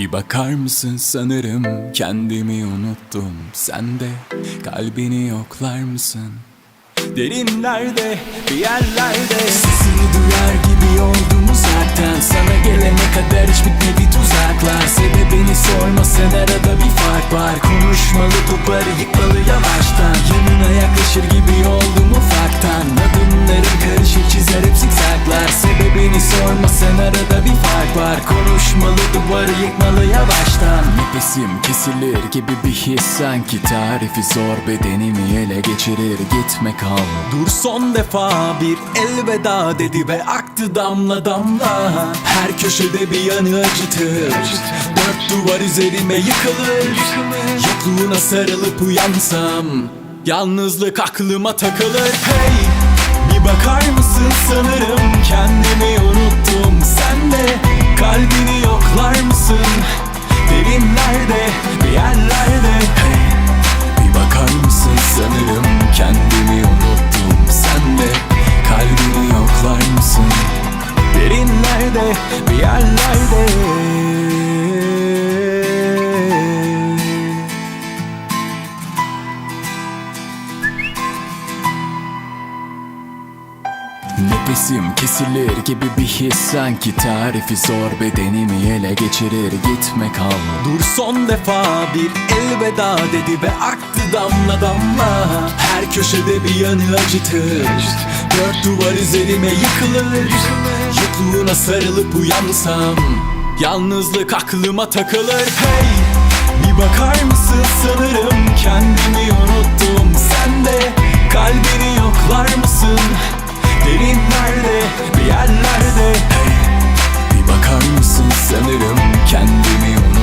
Bir bakar mısın sanırım? Kendimi unuttum. Sen de kalbini yoklar mısın? Derinlerde bir yerlerde Sesini duyar gibi oldum uzaktan. Sana gelene kadar hiç bitmedi tuzaklar. Sebebini sorma sen arada bir fark var. Konuşmalı duvarı yıkmalı yavaştan. Yanına yaklaşır gibi oldum ufaktan. Adımlarım karışık çizer hep zikzaklar. Sebebini sorma sen arada bir fark var. Konuşmalı duvarı yıkmalı yavaştan. Nefesim kesilir gibi bir his. Sanki Tarifi zor bedenimi ele geçirir. Gitme kal Dur son defa bir elveda dedi ve aktı damla damla. Her köşede bir yanı acıtır. Dört duvar üzerime yıkılır. Yokluğuna sarılıp uyansam Yalnızlık aklıma takılır. Hey bir yerlerde. Nefesim kesilir gibi bir his sanki Tarifi zor bedenimi ele geçirir gitme kal Dur son defa bir elveda dedi ve aktı damla damla. Her köşede bir yanı acıtır Dört duvar üzerime yıkılır. Yokluğuna sarılıp uyansam Yalnızlık aklıma takılır. Hey bir bakar mısın? Sanırım kendimi unuttum. Sen de kalbini yoklar mısın? Derinlerde bir yerlerde. Hey bir bakar mısın? Sanırım kendimi unuttum